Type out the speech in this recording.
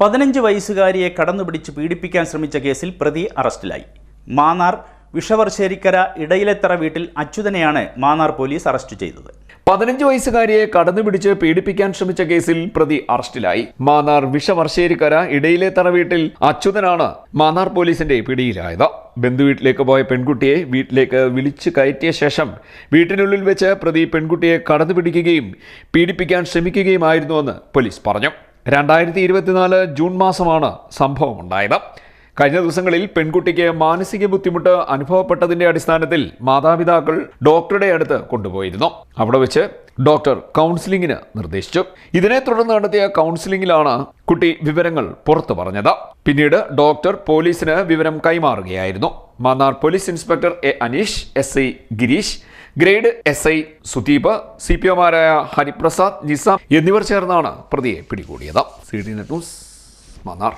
പതിനഞ്ച് വയസ്സുകാരിയെ കടന്നുപിടിച്ച് പീഡിപ്പിക്കാൻ ശ്രമിച്ച കേസിൽ പ്രതി അറസ്റ്റിലായി. മാന്നാർ വിഷവർശേരിക്കര ഇടയിലെത്തറ വീട്ടിൽ അച്യുതനെയാണ് മാന്നാർ പോലീസ് അറസ്റ്റ് ചെയ്തത്. പതിനഞ്ച് വയസ്സുകാരിയെ കടന്നുപിടിച്ച് പീഡിപ്പിക്കാൻ ശ്രമിച്ച കേസിൽ പ്രതി അറസ്റ്റിലായി. മാന്നാർ വിഷവർശേരിക്കര ഇടയിലെ തറ വീട്ടിൽ അച്യുതനാണ് മാന്നാർ പോലീസിന്റെ പിടിയിലായത്. ബന്ധുവീട്ടിലേക്ക് പോയ പെൺകുട്ടിയെ വീട്ടിലേക്ക് വിളിച്ചു കയറ്റിയ ശേഷം വീട്ടിനുള്ളിൽ വെച്ച് പ്രതി പെൺകുട്ടിയെ കടന്നുപിടിക്കുകയും പീഡിപ്പിക്കാൻ ശ്രമിക്കുകയുമായിരുന്നുവെന്ന് പോലീസ് പറഞ്ഞു. രണ്ടായിരത്തി ഇരുപത്തിനാല് ജൂൺ മാസമാണ് സംഭവം ഉണ്ടായത് കഴിഞ്ഞ ദിവസങ്ങളിൽ പെൺകുട്ടിക്ക് മാനസിക ബുദ്ധിമുട്ട് അനുഭവപ്പെട്ടതിന്റെ അടിസ്ഥാനത്തിൽ മാതാപിതാക്കൾ ഡോക്ടറുടെ അടുത്ത് കൊണ്ടുപോയിരുന്നു. അവിടെ വെച്ച് ഡോക്ടർ കൗൺസിലിംഗിന് നിർദ്ദേശിച്ചു. ഇതിനെ തുടർന്ന് നടത്തിയ കൗൺസിലിംഗിലാണ് കുട്ടി വിവരങ്ങൾ പുറത്തു പറഞ്ഞത്. പിന്നീട് ഡോക്ടർ പോലീസിന് വിവരം കൈമാറുകയായിരുന്നു. Mannar police inspector A Aneesh S I Gireesh grade S I Sudeep C P ഒമാരായ Hariprasad Nizam എന്നിവർ ചേർന്നാണ് പ്രതിയെ പിടികൂടിയത്. C D net news Mannar.